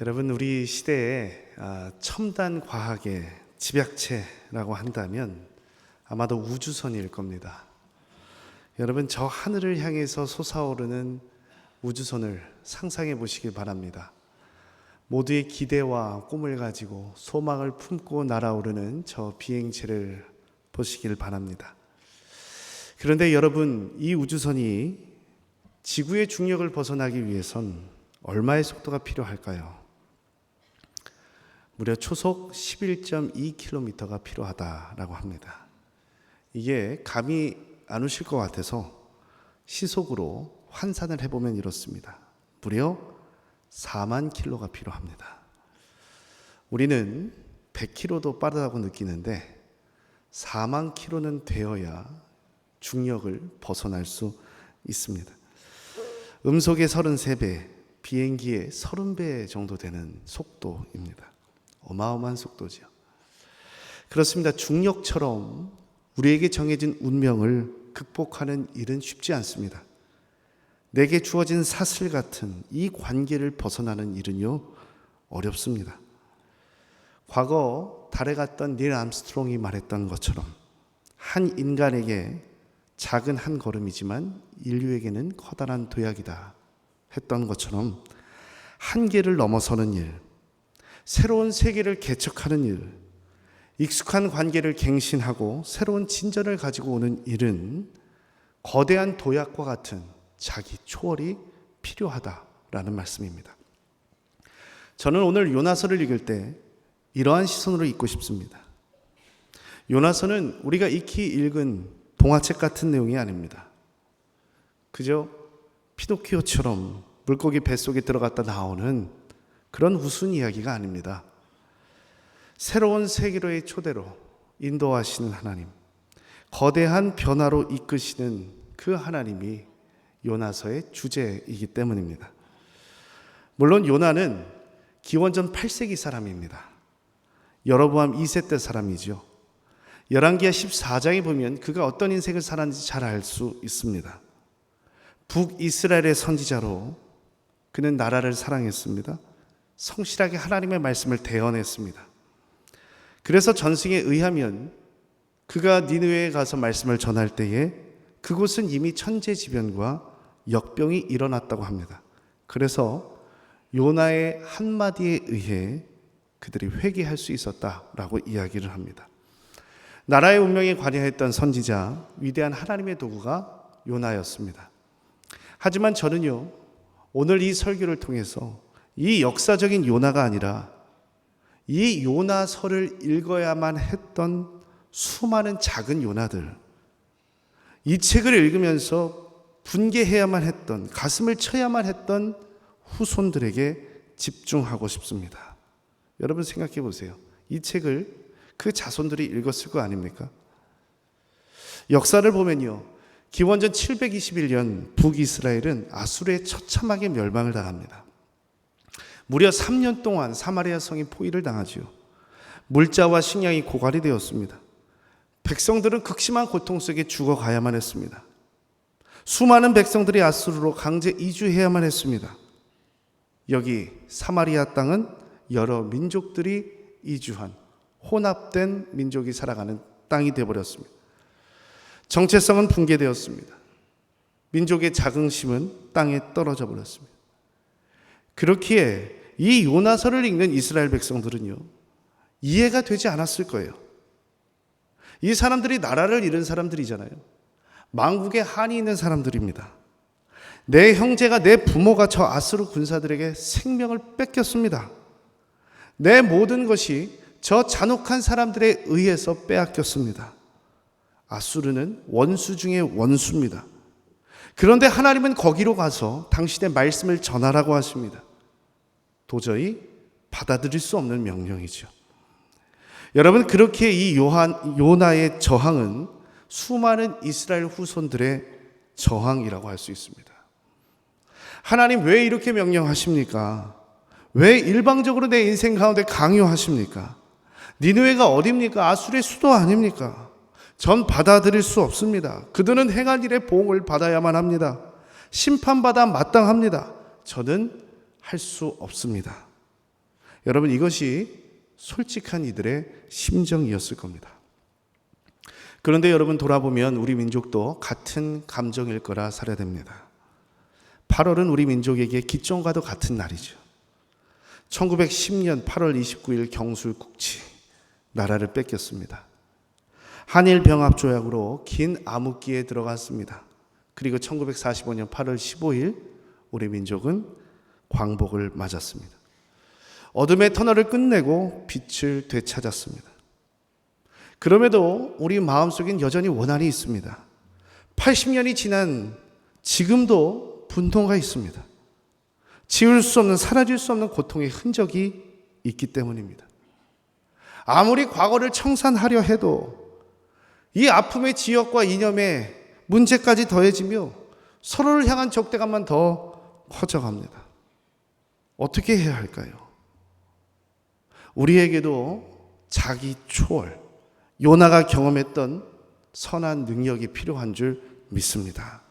여러분 우리 시대에 아, 첨단 과학의 집약체라고 한다면 아마도 우주선일 겁니다. 여러분 저 하늘을 향해서 솟아오르는 우주선을 상상해 보시길 바랍니다. 모두의 기대와 꿈을 가지고 소망을 품고 날아오르는 저 비행체를 보시길 바랍니다. 그런데 여러분 이 우주선이 지구의 중력을 벗어나기 위해선 얼마의 속도가 필요할까요? 무려 초속 11.2km가 필요하다라고 합니다. 이게 감이 안 오실 것 같아서 시속으로 환산을 해보면 이렇습니다. 무려 4만 킬로가 필요합니다. 우리는 100km도 빠르다고 느끼는데 4만 킬로는 되어야 중력을 벗어날 수 있습니다. 음속의 33배, 비행기의 30배 정도 되는 속도입니다. 어마어마한 속도죠. 그렇습니다. 중력처럼 우리에게 정해진 운명을 극복하는 일은 쉽지 않습니다. 내게 주어진 사슬 같은 이 관계를 벗어나는 일은요, 어렵습니다. 과거 달에 갔던 닐 암스트롱이 말했던 것처럼 한 인간에게 작은 한 걸음이지만 인류에게는 커다란 도약이다 했던 것처럼 한계를 넘어서는 일, 새로운 세계를 개척하는 일, 익숙한 관계를 갱신하고 새로운 진전을 가지고 오는 일은 거대한 도약과 같은 자기 초월이 필요하다라는 말씀입니다. 저는 오늘 요나서를 읽을 때 이러한 시선으로 읽고 싶습니다. 요나서는 우리가 익히 읽은 동화책 같은 내용이 아닙니다. 그저 피노키오처럼 물고기 뱃속에 들어갔다 나오는 그런 우스운 이야기가 아닙니다. 새로운 세계로의 초대로 인도하시는 하나님, 거대한 변화로 이끄시는 그 하나님이 요나서의 주제이기 때문입니다. 물론 요나는 기원전 8세기 사람입니다. 여로보암 2세 때 사람이죠. 열왕기하 14장에 보면 그가 어떤 인생을 살았는지 잘 알 수 있습니다. 북이스라엘의 선지자로 그는 나라를 사랑했습니다. 성실하게 하나님의 말씀을 대언했습니다. 그래서 전승에 의하면 그가 니느웨에 가서 말씀을 전할 때에 그곳은 이미 천재지변과 역병이 일어났다고 합니다. 그래서 요나의 한마디에 의해 그들이 회개할 수 있었다라고 이야기를 합니다. 나라의 운명에 관여했던 선지자, 위대한 하나님의 도구가 요나였습니다. 하지만 저는요, 오늘 이 설교를 통해서 이 역사적인 요나가 아니라 이 요나서를 읽어야만 했던 수많은 작은 요나들, 이 책을 읽으면서 분개해야만 했던, 가슴을 쳐야만 했던 후손들에게 집중하고 싶습니다. 여러분 생각해 보세요. 이 책을 그 자손들이 읽었을 거 아닙니까? 역사를 보면요. 기원전 721년 북이스라엘은 아수르의 처참하게 멸망을 당합니다. 무려 3년 동안 사마리아 성이 포위를 당하지요. 물자와 식량이 고갈이 되었습니다. 백성들은 극심한 고통 속에 죽어가야만 했습니다. 수많은 백성들이 아수르로 강제 이주해야만 했습니다. 여기 사마리아 땅은 여러 민족들이 이주한 혼합된 민족이 살아가는 땅이 되어버렸습니다. 정체성은 붕괴되었습니다. 민족의 자긍심은 땅에 떨어져 버렸습니다. 그렇기에 이 요나서를 읽는 이스라엘 백성들은요, 이해가 되지 않았을 거예요. 이 사람들이 나라를 잃은 사람들이잖아요. 망국에 한이 있는 사람들입니다. 내 형제가 내 부모가 저 아스루 군사들에게 생명을 뺏겼습니다. 내 모든 것이 저 잔혹한 사람들에 의해서 빼앗겼습니다. 아수르는 원수 중의 원수입니다. 그런데 하나님은 거기로 가서 당신의 말씀을 전하라고 하십니다. 도저히 받아들일 수 없는 명령이죠. 여러분 그렇게 이 요한 요나의 저항은 수많은 이스라엘 후손들의 저항이라고 할 수 있습니다. 하나님 왜 이렇게 명령하십니까? 왜 일방적으로 내 인생 가운데 강요하십니까? 니누에가 어딥니까? 아수르의 수도 아닙니까? 전 받아들일 수 없습니다. 그들은 행한 일의 보응을 받아야만 합니다. 심판받아 마땅합니다. 저는 할 수 없습니다. 여러분 이것이 솔직한 이들의 심정이었을 겁니다. 그런데 여러분 돌아보면 우리 민족도 같은 감정일 거라 살아야 됩니다. 8월은 우리 민족에게 기종과도 같은 날이죠. 1910년 8월 29일 경술국치 나라를 뺏겼습니다. 한일 병합 조약으로 긴 암흑기에 들어갔습니다. 그리고 1945년 8월 15일 우리 민족은 광복을 맞았습니다. 어둠의 터널을 끝내고 빛을 되찾았습니다. 그럼에도 우리 마음속엔 여전히 원한이 있습니다. 80년이 지난 지금도 분노가 있습니다. 지울 수 없는, 사라질 수 없는 고통의 흔적이 있기 때문입니다. 아무리 과거를 청산하려 해도 이 아픔의 지역과 이념에 문제까지 더해지며 서로를 향한 적대감만 더 커져갑니다. 어떻게 해야 할까요? 우리에게도 자기 초월, 요나가 경험했던 선한 능력이 필요한 줄 믿습니다.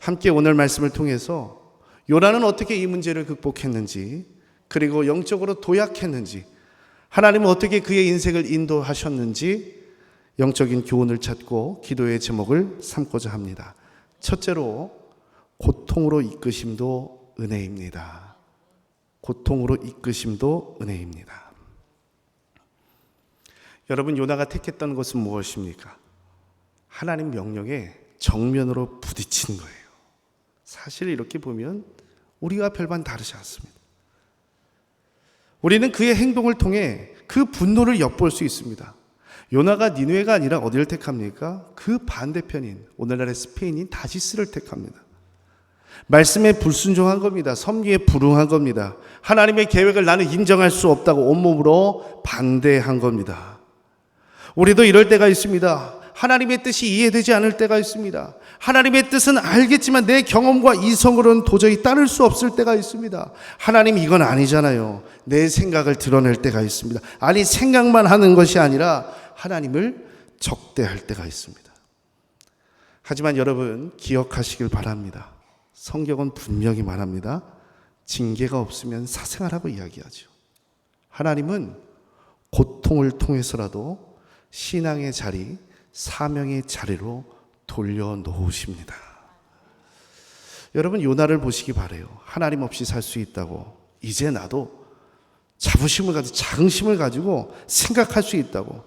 함께 오늘 말씀을 통해서 요나는 어떻게 이 문제를 극복했는지, 그리고 영적으로 도약했는지, 하나님은 어떻게 그의 인생을 인도하셨는지 영적인 교훈을 찾고 기도의 제목을 삼고자 합니다. 첫째로 고통으로 이끄심도 은혜입니다. 고통으로 이끄심도 은혜입니다. 여러분 요나가 택했던 것은 무엇입니까? 하나님 명령에 정면으로 부딪히는 거예요. 사실 이렇게 보면 우리가 별반 다르지 않습니다. 우리는 그의 행동을 통해 그 분노를 엿볼 수 있습니다. 요나가 니누에가 아니라 어디를 택합니까? 그 반대편인 오늘날의 스페인인 다시스를 택합니다. 말씀에 불순종한 겁니다. 섭리에 불응한 겁니다. 하나님의 계획을 나는 인정할 수 없다고 온몸으로 반대한 겁니다. 우리도 이럴 때가 있습니다. 하나님의 뜻이 이해되지 않을 때가 있습니다. 하나님의 뜻은 알겠지만 내 경험과 이성으로는 도저히 따를 수 없을 때가 있습니다. 하나님 이건 아니잖아요. 내 생각을 드러낼 때가 있습니다. 아니 생각만 하는 것이 아니라 하나님을 적대할 때가 있습니다. 하지만 여러분 기억하시길 바랍니다. 성경은 분명히 말합니다. 징계가 없으면 사생활하고 이야기하죠. 하나님은 고통을 통해서라도 신앙의 자리, 사명의 자리로 돌려놓으십니다. 여러분 요나를 보시기 바래요. 하나님 없이 살 수 있다고 이제 나도 자부심을 가지고 자긍심을 가지고 생각할 수 있다고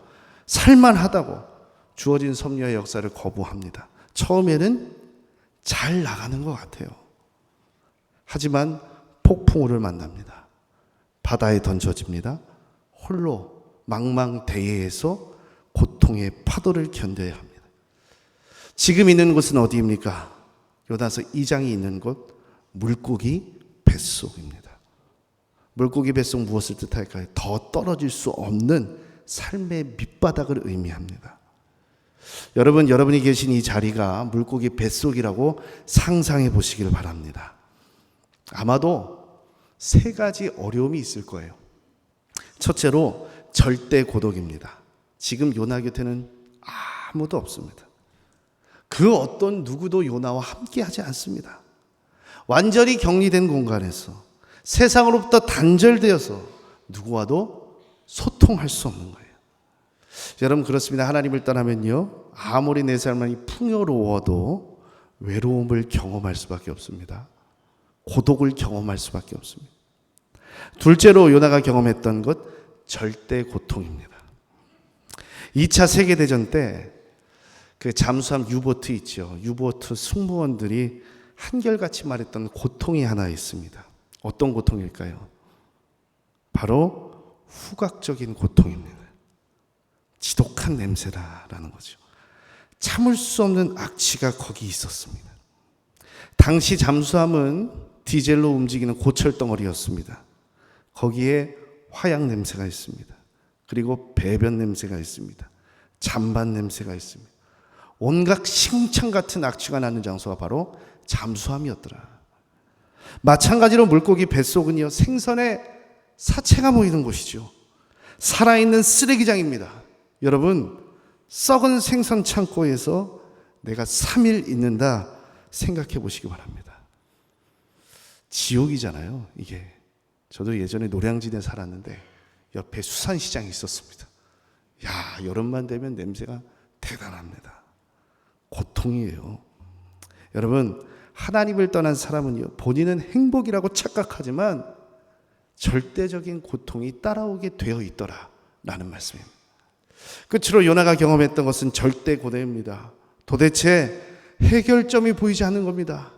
살만하다고 주어진 섭리와 역사를 거부합니다. 처음에는 잘 나가는 것 같아요. 하지만 폭풍우를 만납니다. 바다에 던져집니다. 홀로 망망대해에서 고통의 파도를 견뎌야 합니다. 지금 있는 곳은 어디입니까? 요나서 2장이 있는 곳 물고기 뱃속입니다. 물고기 뱃속 무엇을 뜻할까요? 더 떨어질 수 없는 삶의 밑바닥을 의미합니다. 여러분, 여러분이 계신 이 자리가 물고기 뱃속이라고 상상해 보시길 바랍니다. 아마도 세 가지 어려움이 있을 거예요. 첫째로 절대 고독입니다. 지금 요나 곁에는 아무도 없습니다. 그 어떤 누구도 요나와 함께 하지 않습니다. 완전히 격리된 공간에서 세상으로부터 단절되어서 누구와도 소통할 수 없는 거예요. 여러분 그렇습니다. 하나님을 떠나면요. 아무리 내 삶이 풍요로워도 외로움을 경험할 수밖에 없습니다. 고독을 경험할 수밖에 없습니다. 둘째로 요나가 경험했던 것 절대 고통입니다. 2차 세계 대전 때 그 잠수함 유보트 있죠. 유보트 승무원들이 한결같이 말했던 고통이 하나 있습니다. 어떤 고통일까요? 바로 후각적인 고통입니다. 지독한 냄새다라는 거죠. 참을 수 없는 악취가 거기 있었습니다. 당시 잠수함은 디젤로 움직이는 고철 덩어리였습니다. 거기에 화약 냄새가 있습니다. 그리고 배변 냄새가 있습니다. 잔반 냄새가 있습니다. 온갖 시궁창 같은 악취가 나는 장소가 바로 잠수함이었더라. 마찬가지로 물고기 뱃속은요, 생선의 사체가 모이는 곳이죠. 살아있는 쓰레기장입니다. 여러분, 썩은 생선 창고에서 내가 3일 있는다 생각해 보시기 바랍니다. 지옥이잖아요, 이게. 저도 예전에 노량진에 살았는데 옆에 수산시장이 있었습니다. 야, 여름만 되면 냄새가 대단합니다. 고통이에요. 여러분, 하나님을 떠난 사람은요, 본인은 행복이라고 착각하지만 절대적인 고통이 따라오게 되어 있더라. 라는 말씀입니다. 끝으로 요나가 경험했던 것은 절대 고뇌입니다. 도대체 해결점이 보이지 않는 겁니다.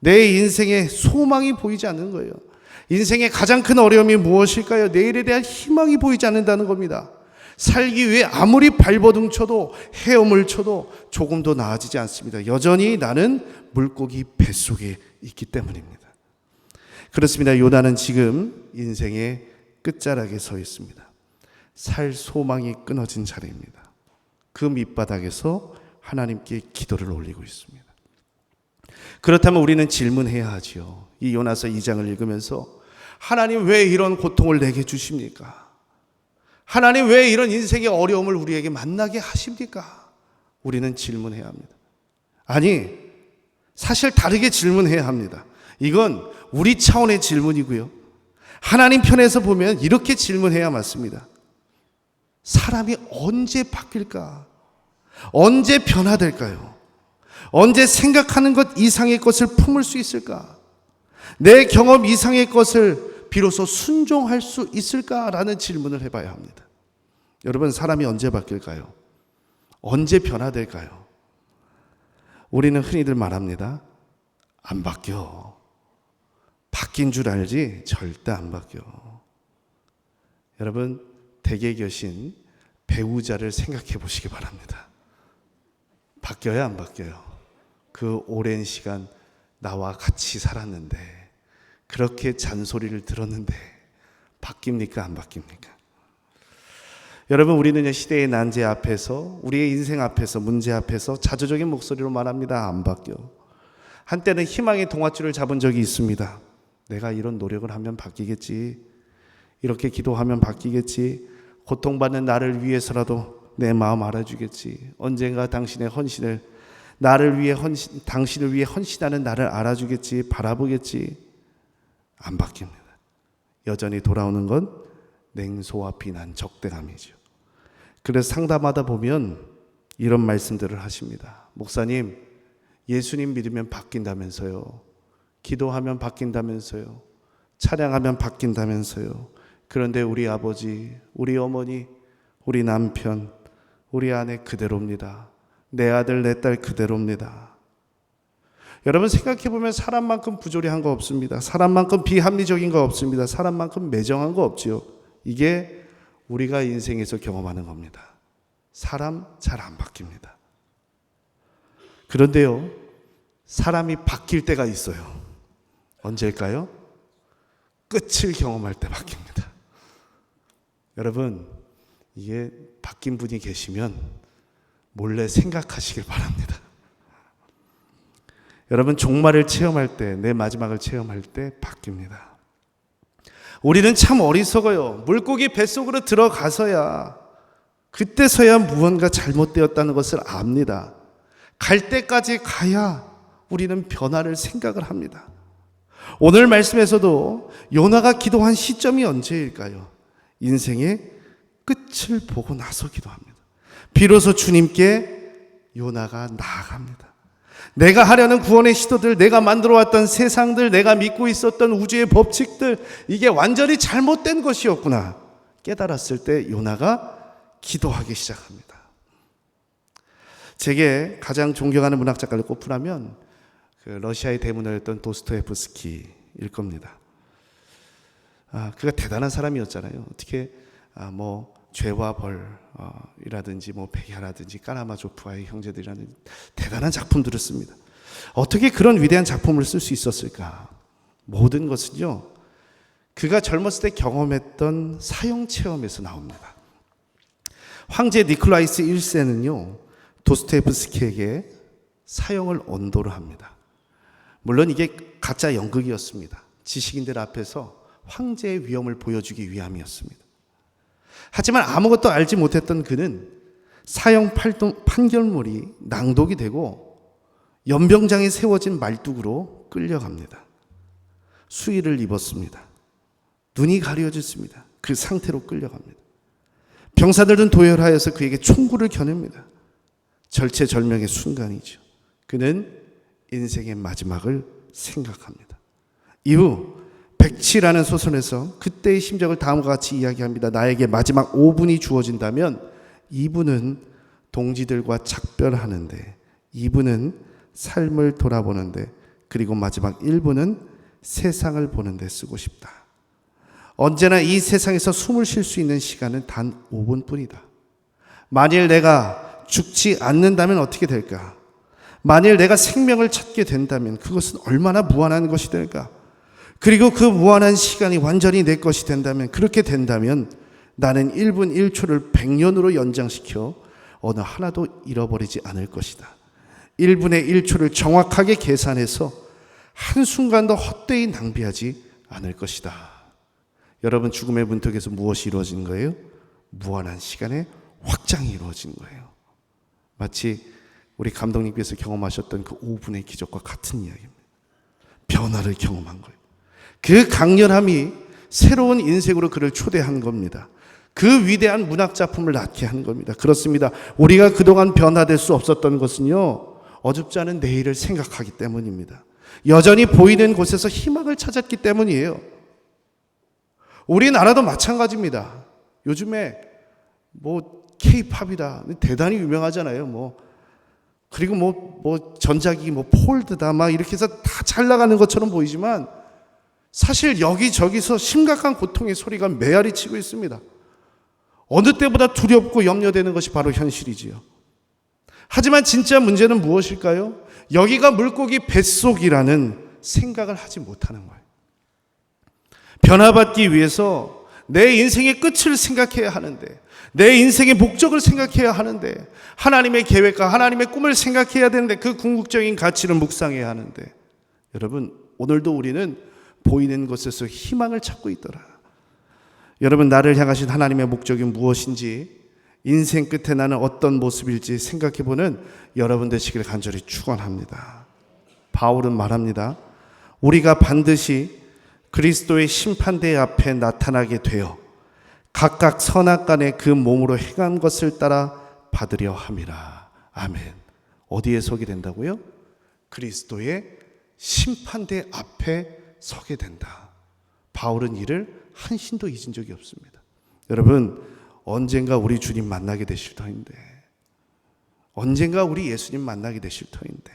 내 인생에 소망이 보이지 않는 거예요. 인생의 가장 큰 어려움이 무엇일까요? 내일에 대한 희망이 보이지 않는다는 겁니다. 살기 위해 아무리 발버둥 쳐도 헤엄을 쳐도 조금도 나아지지 않습니다. 여전히 나는 물고기 뱃속에 있기 때문입니다. 그렇습니다. 요나는 지금 인생의 끝자락에 서 있습니다. 살 소망이 끊어진 자리입니다. 그 밑바닥에서 하나님께 기도를 올리고 있습니다. 그렇다면 우리는 질문해야 하지요. 이 요나서 2장을 읽으면서 하나님 왜 이런 고통을 내게 주십니까? 하나님 왜 이런 인생의 어려움을 우리에게 만나게 하십니까? 우리는 질문해야 합니다. 아니, 사실 다르게 질문해야 합니다. 이건 우리 차원의 질문이고요. 하나님 편에서 보면 이렇게 질문해야 맞습니다. 사람이 언제 바뀔까? 언제 변화될까요? 언제 생각하는 것 이상의 것을 품을 수 있을까? 내 경험 이상의 것을 비로소 순종할 수 있을까라는 질문을 해봐야 합니다. 여러분, 사람이 언제 바뀔까요? 언제 변화될까요? 우리는 흔히들 말합니다. 안 바뀌어. 바뀐 줄 알지 절대 안 바뀌어. 여러분, 댁에 계신 배우자를 생각해 보시기 바랍니다. 바뀌어야 안 바뀌어요. 그 오랜 시간 나와 같이 살았는데 그렇게 잔소리를 들었는데 바뀝니까 안 바뀝니까? 여러분 우리는 시대의 난제 앞에서 우리의 인생 앞에서 문제 앞에서 자조적인 목소리로 말합니다. 안 바뀌어. 한때는 희망의 동화줄을 잡은 적이 있습니다. 내가 이런 노력을 하면 바뀌겠지. 이렇게 기도하면 바뀌겠지. 고통받는 나를 위해서라도 내 마음 알아주겠지. 언젠가 당신의 헌신을 나를 위해 헌신, 당신을 위해 헌신하는 나를 알아주겠지, 바라보겠지. 안 바뀝니다. 여전히 돌아오는 건 냉소와 비난, 적대감이죠. 그래서 상담하다 보면 이런 말씀들을 하십니다. 목사님, 예수님 믿으면 바뀐다면서요. 기도하면 바뀐다면서요. 찬양하면 바뀐다면서요. 그런데 우리 아버지, 우리 어머니, 우리 남편, 우리 아내 그대로입니다. 내 아들, 내 딸 그대로입니다. 여러분 생각해 보면 사람만큼 부조리한 거 없습니다. 사람만큼 비합리적인 거 없습니다. 사람만큼 매정한 거 없지요. 이게 우리가 인생에서 경험하는 겁니다. 사람 잘 안 바뀝니다. 그런데요, 사람이 바뀔 때가 있어요. 언제일까요? 끝을 경험할 때 바뀝니다. 여러분, 이게 바뀐 분이 계시면 몰래 생각하시길 바랍니다. 여러분, 종말을 체험할 때, 내 마지막을 체험할 때 바뀝니다. 우리는 참 어리석어요. 물고기 뱃속으로 들어가서야, 그때서야 무언가 잘못되었다는 것을 압니다. 갈 때까지 가야 우리는 변화를 생각을 합니다. 오늘 말씀에서도 요나가 기도한 시점이 언제일까요? 인생의 끝을 보고 나서 기도합니다. 비로소 주님께 요나가 나아갑니다. 내가 하려는 구원의 시도들, 내가 만들어 왔던 세상들, 내가 믿고 있었던 우주의 법칙들, 이게 완전히 잘못된 것이었구나. 깨달았을 때 요나가 기도하기 시작합니다. 제게 가장 존경하는 문학 작가를 꼽으라면 그 러시아의 대문을 던 도스토예프스키일 겁니다. 아, 그가 대단한 사람이었잖아요. 어떻게 아, 뭐 죄와 벌이라든지 뭐 베갸라든지 까라마조프와의 형제들이라는 대단한 작품들을 씁니다. 어떻게 그런 위대한 작품을 쓸 수 있었을까? 모든 것은요. 그가 젊었을 때 경험했던 사형 체험에서 나옵니다. 황제 니콜라이스 1세는요. 도스토옙스키에게 사형을 언도를 합니다. 물론 이게 가짜 연극이었습니다. 지식인들 앞에서 황제의 위엄을 보여주기 위함이었습니다. 하지만 아무것도 알지 못했던 그는 사형 판결문이 낭독이 되고 연병장에 세워진 말뚝으로 끌려갑니다. 수의를 입었습니다. 눈이 가려졌습니다. 그 상태로 끌려갑니다. 병사들은 도열하여서 그에게 총구를 겨눕니다. 절체절명의 순간이죠. 그는 인생의 마지막을 생각합니다. 이후 백치라는 소설에서 그때의 심정을 다음과 같이 이야기합니다. 나에게 마지막 5분이 주어진다면 2분은 동지들과 작별하는데 2분은 삶을 돌아보는데 그리고 마지막 1분은 세상을 보는데 쓰고 싶다. 언제나 이 세상에서 숨을 쉴 수 있는 시간은 단 5분뿐이다. 만일 내가 죽지 않는다면 어떻게 될까? 만일 내가 생명을 찾게 된다면 그것은 얼마나 무한한 것이 될까? 그리고 그 무한한 시간이 완전히 내 것이 된다면 그렇게 된다면 나는 1분 1초를 100년으로 연장시켜 어느 하나도 잃어버리지 않을 것이다. 1분의 1초를 정확하게 계산해서 한순간도 헛되이 낭비하지 않을 것이다. 여러분 죽음의 문턱에서 무엇이 이루어진 거예요? 무한한 시간의 확장이 이루어진 거예요. 마치 우리 감독님께서 경험하셨던 그 5분의 기적과 같은 이야기입니다. 변화를 경험한 거예요. 그 강렬함이 새로운 인생으로 그를 초대한 겁니다. 그 위대한 문학 작품을 낳게 한 겁니다. 그렇습니다. 우리가 그동안 변화될 수 없었던 것은요, 어줍지 않은 내일을 생각하기 때문입니다. 여전히 보이는 곳에서 희망을 찾았기 때문이에요. 우리나라도 마찬가지입니다. 요즘에 뭐 케이팝이다 대단히 유명하잖아요. 뭐 그리고 뭐 뭐 전자기기 뭐 폴드다 막 이렇게 해서 다 잘 나가는 것처럼 보이지만 사실 여기저기서 심각한 고통의 소리가 메아리 치고 있습니다. 어느 때보다 두렵고 염려되는 것이 바로 현실이지요. 하지만 진짜 문제는 무엇일까요? 여기가 물고기 뱃속이라는 생각을 하지 못하는 거예요. 변화받기 위해서 내 인생의 끝을 생각해야 하는데, 내 인생의 목적을 생각해야 하는데, 하나님의 계획과 하나님의 꿈을 생각해야 되는데, 그 궁극적인 가치를 묵상해야 하는데, 여러분, 오늘도 우리는 보이는 곳에서 희망을 찾고 있더라. 여러분, 나를 향하신 하나님의 목적이 무엇인지, 인생 끝에 나는 어떤 모습일지 생각해보는 여러분 되시길 간절히 축원합니다. 바울은 말합니다. 우리가 반드시 그리스도의 심판대 앞에 나타나게 되어 각각 선악간에 그 몸으로 행한 것을 따라 받으려 함이라. 아멘. 어디에 서게 된다고요? 그리스도의 심판대 앞에 서게 된다. 바울은 이를 한신도 잊은 적이 없습니다. 여러분, 언젠가 우리 주님 만나게 되실 터인데, 언젠가 우리 예수님 만나게 되실 터인데,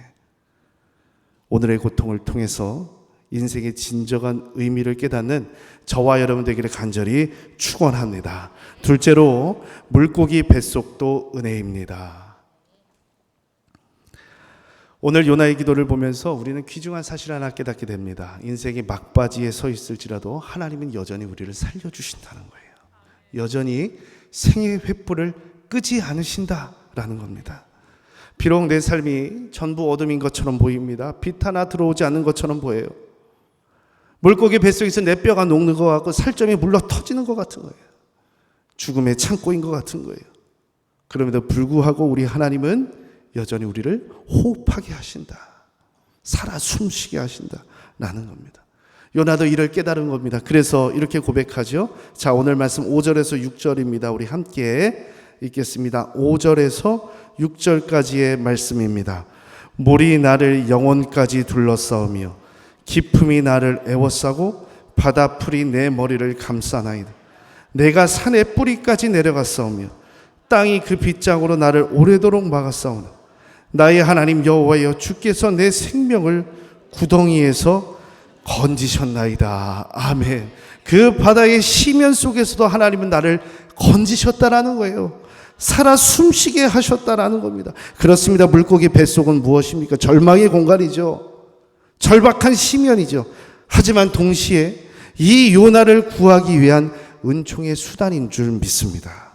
오늘의 고통을 통해서 인생의 진정한 의미를 깨닫는 저와 여러분 되기를 간절히 축원합니다. 둘째로 물고기 뱃속도 은혜입니다. 오늘 요나의 기도를 보면서 우리는 귀중한 사실 하나 깨닫게 됩니다. 인생의 막바지에 서 있을지라도 하나님은 여전히 우리를 살려 주신다는 거예요. 여전히 생의 횃불을 끄지 않으신다라는 겁니다. 비록 내 삶이 전부 어둠인 것처럼 보입니다. 빛 하나 들어오지 않는 것처럼 보여요. 물고기 뱃속에서 내 뼈가 녹는 것 같고 살점이 물러 터지는 것 같은 거예요. 죽음의 창고인 것 같은 거예요. 그럼에도 불구하고 우리 하나님은 여전히 우리를 호흡하게 하신다. 살아 숨쉬게 하신다. 라는 겁니다. 요나도 이를 깨달은 겁니다. 그래서 이렇게 고백하죠. 자, 오늘 말씀 5절에서 6절입니다. 우리 함께 읽겠습니다. 5절에서 6절까지의 말씀입니다. 물이 나를 영혼까지 둘러싸우며 기품이 나를 애워싸고 바다 풀이 내 머리를 감싸나이다. 내가 산의 뿌리까지 내려갔사오며 땅이 그 빗장으로 나를 오래도록 막았사오나 나의 하나님 여호와여 주께서 내 생명을 구덩이에서 건지셨나이다. 아멘. 그 바다의 시면 속에서도 하나님은 나를 건지셨다라는 거예요. 살아 숨쉬게 하셨다라는 겁니다. 그렇습니다. 물고기 뱃속은 무엇입니까? 절망의 공간이죠. 절박한 시면이죠. 하지만 동시에 이 요나를 구하기 위한 은총의 수단인 줄 믿습니다.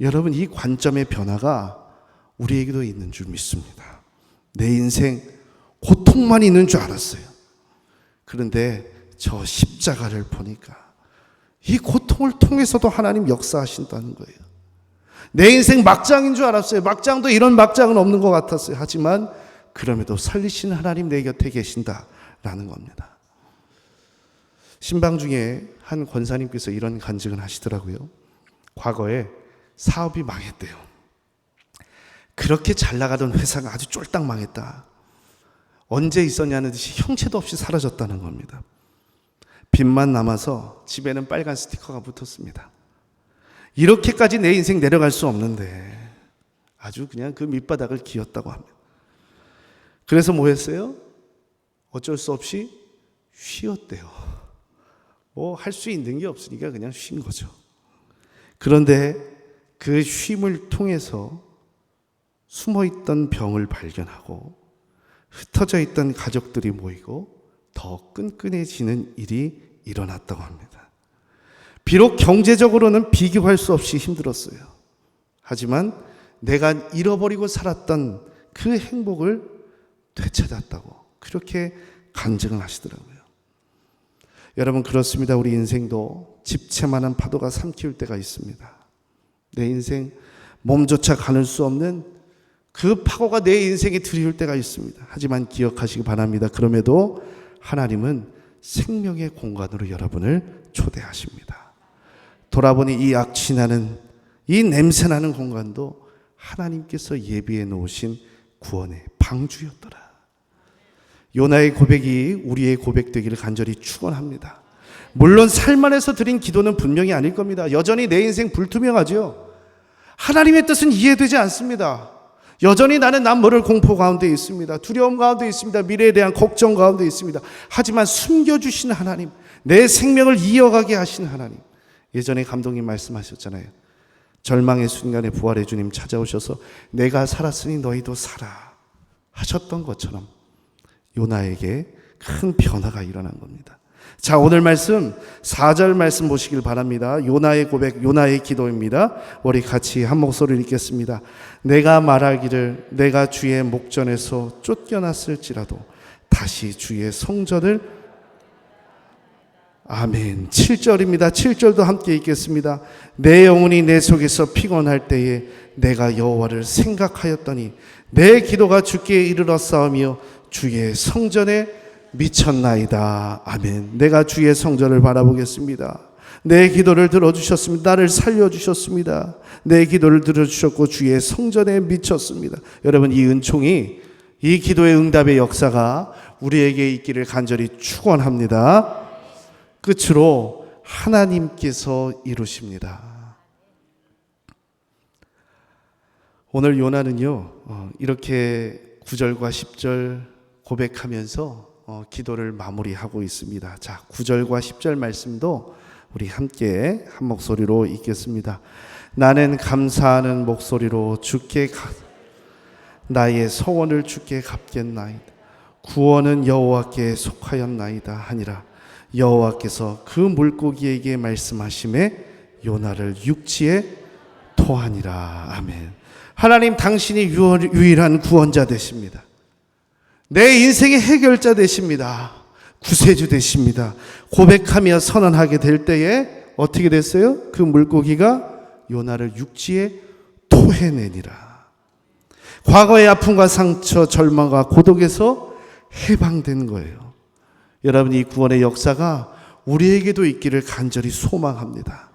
여러분, 이 관점의 변화가 우리에게도 있는 줄 믿습니다. 내 인생 고통만 있는 줄 알았어요. 그런데 저 십자가를 보니까 이 고통을 통해서도 하나님 역사하신다는 거예요. 내 인생 막장인 줄 알았어요. 막장도 이런 막장은 없는 것 같았어요. 하지만 그럼에도 살리시는 하나님 내 곁에 계신다라는 겁니다. 신방 중에 한 권사님께서 이런 간증을 하시더라고요. 과거에 사업이 망했대요. 그렇게 잘 나가던 회사가 아주 쫄딱 망했다. 언제 있었냐는 듯이 형체도 없이 사라졌다는 겁니다. 빚만 남아서 집에는 빨간 스티커가 붙었습니다. 이렇게까지 내 인생 내려갈 수 없는데 아주 그냥 그 밑바닥을 기었다고 합니다. 그래서 뭐 했어요? 어쩔 수 없이 쉬었대요. 뭐 할 수 있는 게 없으니까 그냥 쉰 거죠. 그런데 그 쉼을 통해서 숨어 있던 병을 발견하고 흩어져 있던 가족들이 모이고 더 끈끈해지는 일이 일어났다고 합니다. 비록 경제적으로는 비교할 수 없이 힘들었어요. 하지만 내가 잃어버리고 살았던 그 행복을 되찾았다고 그렇게 간증을 하시더라고요. 여러분 그렇습니다. 우리 인생도 집채만한 파도가 삼키울 때가 있습니다. 내 인생 몸조차 가눌 수 없는 그 파고가 내 인생에 들이올 때가 있습니다. 하지만 기억하시기 바랍니다. 그럼에도 하나님은 생명의 공간으로 여러분을 초대하십니다. 돌아보니 이 악취나는 이 냄새나는 공간도 하나님께서 예비해 놓으신 구원의 방주였더라. 요나의 고백이 우리의 고백되기를 간절히 축원합니다. 물론 살만해서 드린 기도는 분명히 아닐 겁니다. 여전히 내 인생 불투명하죠. 하나님의 뜻은 이해되지 않습니다. 여전히 나는 남모를 공포 가운데 있습니다. 두려움 가운데 있습니다. 미래에 대한 걱정 가운데 있습니다. 하지만 숨겨주신 하나님, 내 생명을 이어가게 하신 하나님. 예전에 감독님 말씀하셨잖아요. 절망의 순간에 부활의 주님 찾아오셔서 내가 살았으니 너희도 살아 하셨던 것처럼 요나에게 큰 변화가 일어난 겁니다. 자, 오늘 말씀 4절 말씀 보시길 바랍니다. 요나의 고백, 요나의 기도입니다. 우리 같이 한 목소리를 읽겠습니다. 내가 말하기를 내가 주의 목전에서 쫓겨났을지라도 다시 주의 성전을 아멘. 7절입니다. 7절도 함께 읽겠습니다. 내 영혼이 내 속에서 피곤할 때에 내가 여호와를 생각하였더니 내 기도가 주께 이르러 싸우며 주의 성전에 미쳤나이다. 아멘. 내가 주의 성전을 바라보겠습니다. 내 기도를 들어주셨습니다. 나를 살려주셨습니다. 내 기도를 들어주셨고 주의 성전에 미쳤습니다. 여러분 이 은총이 이 기도의 응답의 역사가 우리에게 있기를 간절히 축원합니다. 끝으로 하나님께서 이루십니다. 오늘 요나는요 어, 이렇게 9절과 10절 고백하면서 어, 기도를 마무리하고 있습니다. 자, 9절과 10절 말씀도 우리 함께 한 목소리로 읽겠습니다. 나는 감사하는 목소리로 주께 가, 나의 서원을 주께 갚겠나이다. 구원은 여호와께 속하였나이다 하니라. 여호와께서 그 물고기에게 말씀하심에 요나를 육지에 토하니라. 아멘. 하나님 당신이 유일한 구원자 되십니다. 내 인생의 해결자 되십니다. 구세주 되십니다. 고백하며 선언하게 될 때에 어떻게 됐어요? 그 물고기가 요나를 육지에 토해내니라. 과거의 아픔과 상처, 절망과 고독에서 해방된 거예요. 여러분 이 구원의 역사가 우리에게도 있기를 간절히 소망합니다.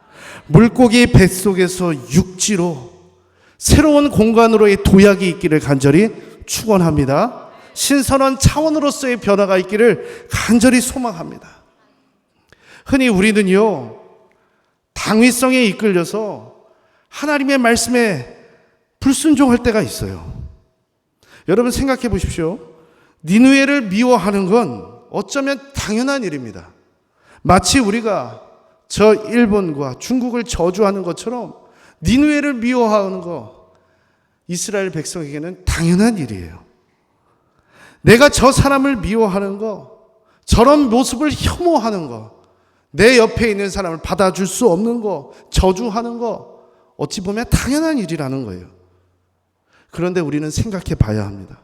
물고기 뱃속에서 육지로 새로운 공간으로의 도약이 있기를 간절히 축원합니다. 신선한 차원으로서의 변화가 있기를 간절히 소망합니다. 흔히 우리는요, 당위성에 이끌려서 하나님의 말씀에 불순종할 때가 있어요. 여러분 생각해 보십시오. 니누에를 미워하는 건 어쩌면 당연한 일입니다. 마치 우리가 저 일본과 중국을 저주하는 것처럼 니누에를 미워하는 거 이스라엘 백성에게는 당연한 일이에요. 내가 저 사람을 미워하는 거, 저런 모습을 혐오하는 거, 내 옆에 있는 사람을 받아줄 수 없는 거, 저주하는 거, 어찌 보면 당연한 일이라는 거예요. 그런데 우리는 생각해 봐야 합니다.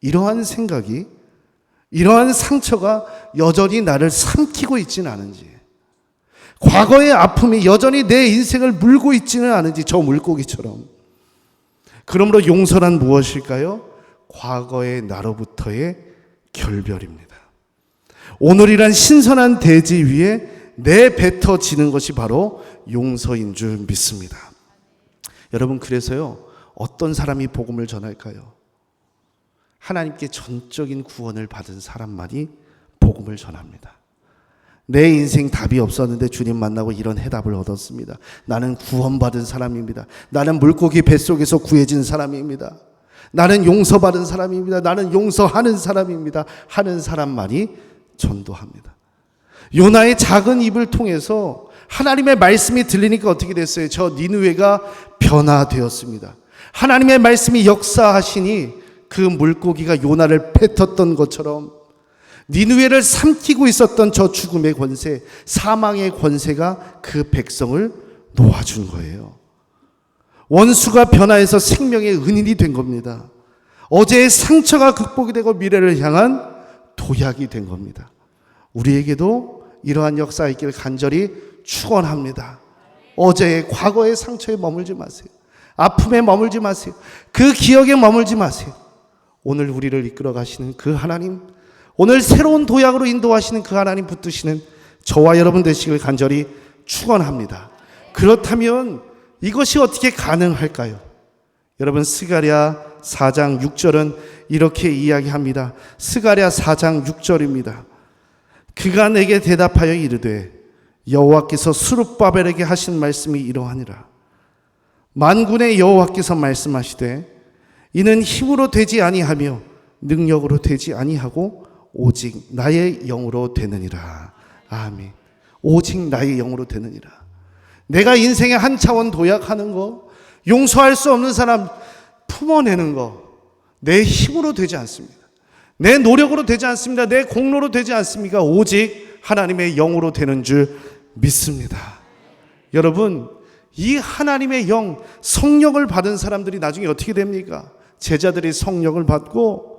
이러한 생각이, 이러한 상처가 여전히 나를 삼키고 있지는 않은지, 과거의 아픔이 여전히 내 인생을 물고 있지는 않은지, 저 물고기처럼. 그러므로 용서란 무엇일까요? 과거의 나로부터의 결별입니다. 오늘이란 신선한 대지 위에 내뱉어지는 것이 바로 용서인 줄 믿습니다. 여러분 그래서요 어떤 사람이 복음을 전할까요? 하나님께 전적인 구원을 받은 사람만이 복음을 전합니다. 내 인생 답이 없었는데 주님 만나고 이런 해답을 얻었습니다. 나는 구원받은 사람입니다. 나는 물고기 뱃속에서 구해진 사람입니다. 나는 용서받은 사람입니다. 나는 용서하는 사람입니다. 하는 사람만이 전도합니다. 요나의 작은 입을 통해서 하나님의 말씀이 들리니까 어떻게 됐어요? 저 니누웨가 변화되었습니다. 하나님의 말씀이 역사하시니 그 물고기가 요나를 뱉었던 것처럼 니누웨를 삼키고 있었던 저 죽음의 권세, 사망의 권세가 그 백성을 놓아준 거예요. 원수가 변화해서 생명의 은인이 된 겁니다. 어제의 상처가 극복이 되고 미래를 향한 도약이 된 겁니다. 우리에게도 이러한 역사 있기를 간절히 축원합니다. 어제의 과거의 상처에 머물지 마세요. 아픔에 머물지 마세요. 그 기억에 머물지 마세요. 오늘 우리를 이끌어 가시는 그 하나님, 오늘 새로운 도약으로 인도하시는 그 하나님 붙드시는 저와 여러분 되시길 간절히 축원합니다. 그렇다면 이것이 어떻게 가능할까요? 여러분 스가랴 4장 6절은 이렇게 이야기합니다. 스가랴 4장 6절입니다. 그가 내게 대답하여 이르되 여호와께서 수룹바벨에게 하신 말씀이 이러하니라. 만군의 여호와께서 말씀하시되 이는 힘으로 되지 아니하며 능력으로 되지 아니하고 오직 나의 영으로 되느니라. 아멘. 오직 나의 영으로 되느니라. 내가 인생의 한 차원 도약하는 거, 용서할 수 없는 사람 품어내는 거, 내 힘으로 되지 않습니다. 내 노력으로 되지 않습니다. 내 공로로 되지 않습니까? 오직 하나님의 영으로 되는 줄 믿습니다. 여러분, 이 하나님의 영, 성령을 받은 사람들이 나중에 어떻게 됩니까? 제자들이 성령을 받고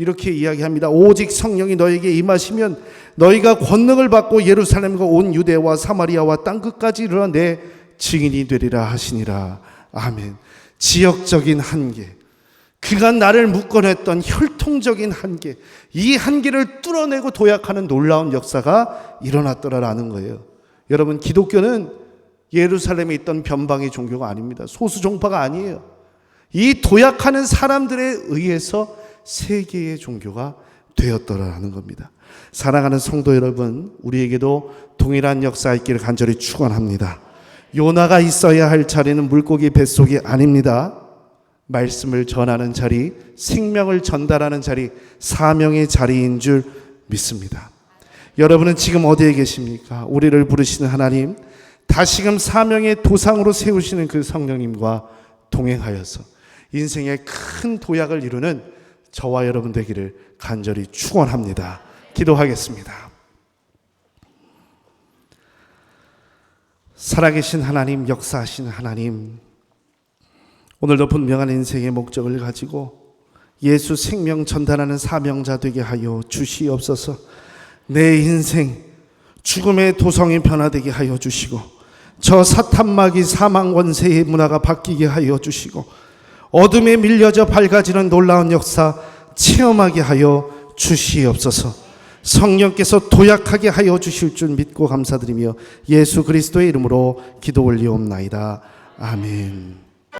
이렇게 이야기합니다. 오직 성령이 너에게 임하시면 너희가 권능을 받고 예루살렘과 온 유대와 사마리아와 땅 끝까지 이르러 내 증인이 되리라 하시니라. 아멘. 지역적인 한계. 그간 나를 묶어냈던 혈통적인 한계. 이 한계를 뚫어내고 도약하는 놀라운 역사가 일어났더라라는 거예요. 여러분, 기독교는 예루살렘에 있던 변방의 종교가 아닙니다. 소수 종파가 아니에요. 이 도약하는 사람들에 의해서 세계의 종교가 되었더라라는 겁니다. 사랑하는 성도 여러분, 우리에게도 동일한 역사 있기를 간절히 축원합니다. 요나가 있어야 할 자리는 물고기 뱃속이 아닙니다. 말씀을 전하는 자리, 생명을 전달하는 자리, 사명의 자리인 줄 믿습니다. 여러분은 지금 어디에 계십니까? 우리를 부르시는 하나님, 다시금 사명의 도상으로 세우시는 그 성령님과 동행하여서 인생의 큰 도약을 이루는 저와 여러분 되기를 간절히 축원합니다. 기도하겠습니다. 살아계신 하나님, 역사하신 하나님, 오늘도 분명한 인생의 목적을 가지고 예수 생명 전달하는 사명자 되게 하여 주시옵소서. 내 인생 죽음의 도성이 변화되게 하여 주시고 저 사탄마귀 사망 권세의 문화가 바뀌게 하여 주시고 어둠에 밀려져 밝아지는 놀라운 역사 체험하게 하여 주시옵소서. 성령께서 도약하게 하여 주실 줄 믿고 감사드리며 예수 그리스도의 이름으로 기도 올리옵나이다. 아멘.